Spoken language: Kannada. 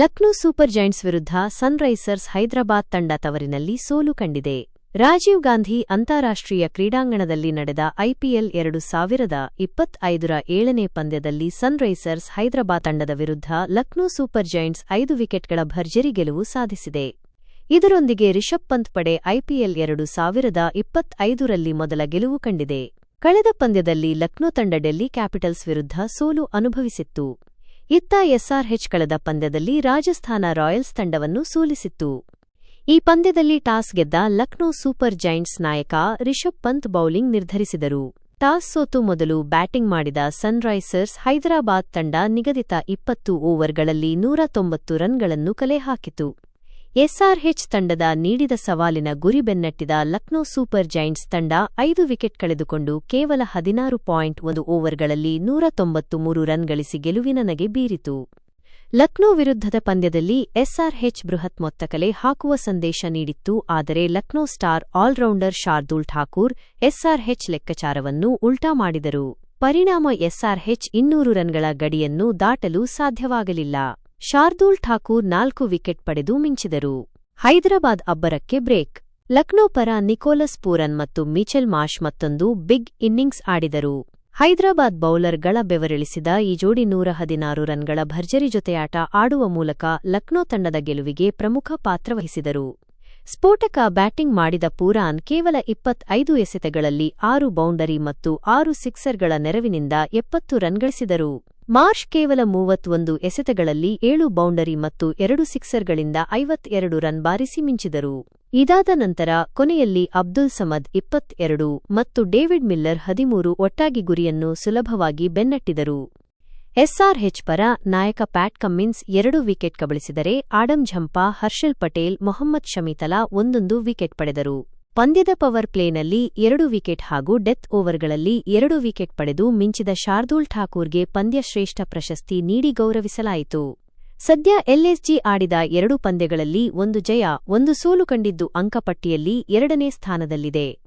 ಲಕ್ನೋ ಸೂಪರ್ ಜೈಂಟ್ಸ್ ವಿರುದ್ಧ ಸನ್ರೈಸರ್ಸ್ ಹೈದರಾಬಾದ್ ತಂಡ ತವರಿನಲ್ಲಿ ಸೋಲು ಕಂಡಿದೆ. ರಾಜೀವ್ ಗಾಂಧಿ ಅಂತಾರಾಷ್ಟ್ರೀಯ ಕ್ರೀಡಾಂಗಣದಲ್ಲಿ ನಡೆದ ಐಪಿಎಲ್ ಎರಡು ಸಾವಿರದ ಇಪ್ಪತ್ತೈದರ ಏಳನೇ ಪಂದ್ಯದಲ್ಲಿ ಸನ್ರೈಸರ್ಸ್ ಹೈದರಾಬಾದ್ ತಂಡದ ವಿರುದ್ಧ ಲಕ್ನೋ ಸೂಪರ್ ಜೈಂಟ್ಸ್ ಐದು ವಿಕೆಟ್ಗಳ ಭರ್ಜರಿ ಗೆಲುವು ಸಾಧಿಸಿದೆ. ಇದರೊಂದಿಗೆ ರಿಷಬ್ ಪಂತ್ ಪಡೆ ಐಪಿಎಲ್ ಎರಡು ಸಾವಿರದ ಇಪ್ಪತ್ತೈದರಲ್ಲಿ ಮೊದಲ ಗೆಲುವು ಕಂಡಿದೆ. ಕಳೆದ ಪಂದ್ಯದಲ್ಲಿ ಲಕ್ನೋ ತಂಡ ಡೆಲ್ಲಿ ಕ್ಯಾಪಿಟಲ್ಸ್ ವಿರುದ್ಧ ಸೋಲು ಅನುಭವಿಸಿತ್ತು. ಇತ್ತ ಎಸ್ಆರ್ಎಚ್ ಕಳೆದ ಪಂದ್ಯದಲ್ಲಿ ರಾಜಸ್ಥಾನ ರಾಯಲ್ಸ್ ತಂಡವನ್ನು ಸೋಲಿಸಿತ್ತು. ಈ ಪಂದ್ಯದಲ್ಲಿ ಟಾಸ್ ಗೆದ್ದ ಲಕ್ನೋ ಸೂಪರ್ ಜೈಂಟ್ಸ್ ನಾಯಕ ರಿಷಬ್ ಪಂತ್ ಬೌಲಿಂಗ್ ನಿರ್ಧರಿಸಿದರು. ಟಾಸ್ ಸೋತು ಮೊದಲು ಬ್ಯಾಟಿಂಗ್ ಮಾಡಿದ ಸನ್ರೈಸರ್ಸ್ ಹೈದರಾಬಾದ್ ತಂಡ ನಿಗದಿತ ಇಪ್ಪತ್ತು ಓವರ್ಗಳಲ್ಲಿ ನೂರ ತೊಂಬತ್ತು ರನ್ಗಳನ್ನು ಕಲೆ ಹಾಕಿತು ಎಸ್ಆರ್ಎಚ್ ತಂಡದ ನೀಡಿದ ಸವಾಲಿನ ಗುರಿ ಬೆನ್ನಟ್ಟಿದ ಲಕ್ನೋ ಸೂಪರ್ ಜೈಂಟ್ಸ್ ತಂಡ ಐದು ವಿಕೆಟ್ ಕಳೆದುಕೊಂಡು ಕೇವಲ ಹದಿನಾರು ಪಾಯಿಂಟ್ ಒಂದು ಓವರ್ಗಳಲ್ಲಿ ನೂರ ತೊಂಬತ್ತು ಮೂರು ರನ್ ಗಳಿಸಿ ಗೆಲುವಿನ ನಗೆ ಬೀರಿತು. ಲಕ್ನೋ ವಿರುದ್ಧದ ಪಂದ್ಯದಲ್ಲಿ ಎಸ್ಆರ್ಎಚ್ ಬೃಹತ್ ಮೊತ್ತಕಲೆ ಹಾಕುವ ಸಂದೇಶ ನೀಡಿತ್ತು, ಆದರೆ Lucknow star allrounder Shardul Thakur SRH ಲೆಕ್ಕಾಚಾರವನ್ನು ಉಲ್ಟಾ ಮಾಡಿದರು. ಪರಿಣಾಮ ಎಸ್ಆರ್ಎಚ್ ಇನ್ನೂರು ರನ್ಗಳ ಗಡಿಯನ್ನು ದಾಟಲು ಸಾಧ್ಯವಾಗಲಿಲ್ಲ. ಶಾರ್ದೂಲ್ ಠಾಕೂರ್ ನಾಲ್ಕು ವಿಕೆಟ್ ಪಡೆದು ಮಿಂಚಿದರು. ಹೈದರಾಬಾದ್ ಅಬ್ಬರಕ್ಕೆ ಬ್ರೇಕ್. ಲಕ್ನೋ ಪರ ನಿಕೋಲಸ್ ಪೂರನ್ ಮತ್ತು ಮಿಚೆಲ್ ಮಾಶ್ ಮತ್ತೊಂದು ಬಿಗ್ ಇನ್ನಿಂಗ್ಸ್ ಆಡಿದರು. ಹೈದರಾಬಾದ್ ಬೌಲರ್ಗಳ ಬೆವರಿಳಿಸಿದ ಈ ಜೋಡಿ ನೂರ ಹದಿನಾರು ರನ್ಗಳ ಭರ್ಜರಿ ಜೊತೆಯಾಟ ಆಡುವ ಮೂಲಕ ಲಕ್ನೋ ತಂಡದ ಗೆಲುವಿಗೆ ಪ್ರಮುಖ ಪಾತ್ರವಹಿಸಿದರು ಸ್ಫೋಟಕ ಬ್ಯಾಟಿಂಗ್ ಮಾಡಿದ ಪೂರಾನ್ ಕೇವಲ ಇಪ್ಪತ್ತೈದು ಎಸೆತಗಳಲ್ಲಿ ಆರು ಬೌಂಡರಿ ಮತ್ತು ಆರು ಸಿಕ್ಸರ್ಗಳ ನೆರವಿನಿಂದ ಎಪ್ಪತ್ತು ರನ್ ಗಳಿಸಿದರು. ಮಾರ್ಷ್ ಕೇವಲ ಮೂವತ್ತೊಂದು ಎಸೆತಗಳಲ್ಲಿ ಏಳು ಬೌಂಡರಿ ಮತ್ತು ಎರಡು ಸಿಕ್ಸರ್ಗಳಿಂದ ಐವತ್ತೆರಡು ರನ್ ಬಾರಿಸಿ ಮಿಂಚಿದರು. ಇದಾದ ನಂತರ ಕೊನೆಯಲ್ಲಿ ಅಬ್ದುಲ್ ಸಮದ್ ಇಪ್ಪತ್ತೆರಡು ಮತ್ತು ಡೇವಿಡ್ ಮಿಲ್ಲರ್ ಹದಿಮೂರು ಒಟ್ಟಾಗಿ ಗುರಿಯನ್ನು ಸುಲಭವಾಗಿ ಬೆನ್ನಟ್ಟಿದರು. ಎಸ್ಆರ್ಹೆಚ್ ಪರ ನಾಯಕ ಪ್ಯಾಟ್ ಕಮ್ಮಿನ್ಸ್ ಎರಡು ವಿಕೆಟ್ ಕಬಳಿಸಿದರೆ ಆಡಂ ಝಂಪಾ ಹರ್ಷಲ್ ಪಟೇಲ್, ಮೊಹಮ್ಮದ್ ಶಮಿತಲಾ ಒಂದೊಂದು ವಿಕೆಟ್ ಪಡೆದರು. ಪಂದ್ಯದ ಪವರ್ ಪ್ಲೇನಲ್ಲಿ ಎರಡು ವಿಕೆಟ್ ಹಾಗೂ ಡೆತ್ ಓವರ್ಗಳಲ್ಲಿ ಎರಡು ವಿಕೆಟ್ ಪಡೆದು ಮಿಂಚಿದ ಶಾರ್ದೂಲ್ ಠಾಕೂರ್ಗೆ ಪಂದ್ಯಶ್ರೇಷ್ಠ ಪ್ರಶಸ್ತಿ ನೀಡಿ ಗೌರವಿಸಲಾಯಿತು. ಸದ್ಯ ಎಲ್ಎಸ್ಜಿ ಆಡಿದ ಎರಡು ಪಂದ್ಯಗಳಲ್ಲಿ ಒಂದು ಜಯ, ಒಂದು ಸೋಲು ಕಂಡಿದ್ದು ಅಂಕಪಟ್ಟಿಯಲ್ಲಿ ಎರಡನೇ ಸ್ಥಾನದಲ್ಲಿದೆ.